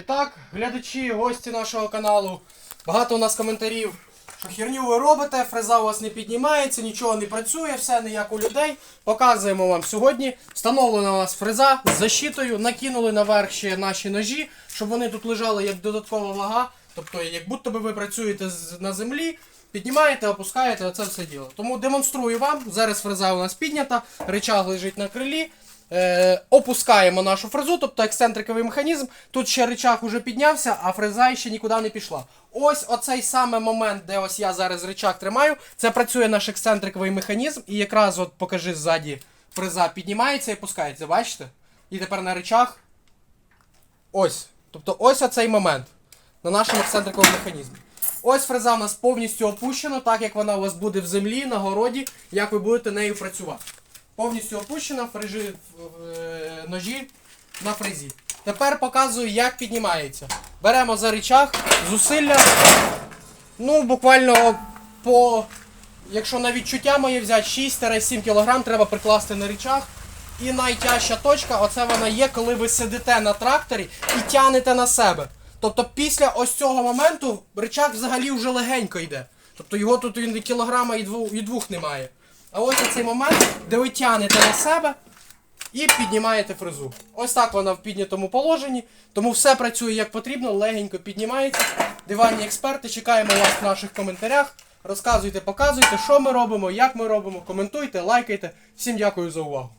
І так, глядачі, гості нашого каналу, багато у нас коментарів, що херню ви робите, фреза у вас не піднімається, нічого не працює, все не як у людей. Показуємо вам сьогодні. Встановлена у нас фреза з защитою, накинули наверх ще наші ножі, щоб вони тут лежали як додаткова вага. Тобто, як будто би ви працюєте на землі, піднімаєте, опускаєте, оце все діло. Тому демонструю вам. Зараз фреза у нас піднята, речаг лежить на крилі. Е, опускаємо нашу фрезу, тобто ексцентриковий механізм. Тут ще речах уже піднявся, а фреза ще нікуди не пішла. Ось оцей саме момент, де ось я зараз речах тримаю, це працює наш ексцентриковий механізм, і якраз от покажи ззаді, фреза піднімається і опускається, бачите? І тепер на речах. Ось. Тобто ось оцей момент на нашому ексцентриковому механізмі. Ось фреза в нас повністю опущена, так як вона у вас буде в землі, на городі, як ви будете нею працювати Повністю опущена, фрежі, е, ножі на фрезі. Тепер показую, як піднімається. Беремо за рычаг, зусилля. Ну, буквально по. Якщо на відчуття моє взяти 6-7 кг, треба прикласти на рычаг. І найтяжча точка, оце вона є, коли ви сидите на тракторі і тянете на себе. Тобто після ось цього моменту рычаг взагалі вже легенько йде. Тобто його тут він і кілограма і двох, і двох немає. А ось цей момент, де ви тянете на себе і піднімаєте фрезу. Ось так вона в піднятому положенні. Тому все працює як потрібно, легенько піднімається. Диванні експерти, чекаємо вас в наших коментарях. Розказуйте, показуйте, що ми робимо, як ми робимо. Коментуйте, лайкайте. Всім дякую за увагу.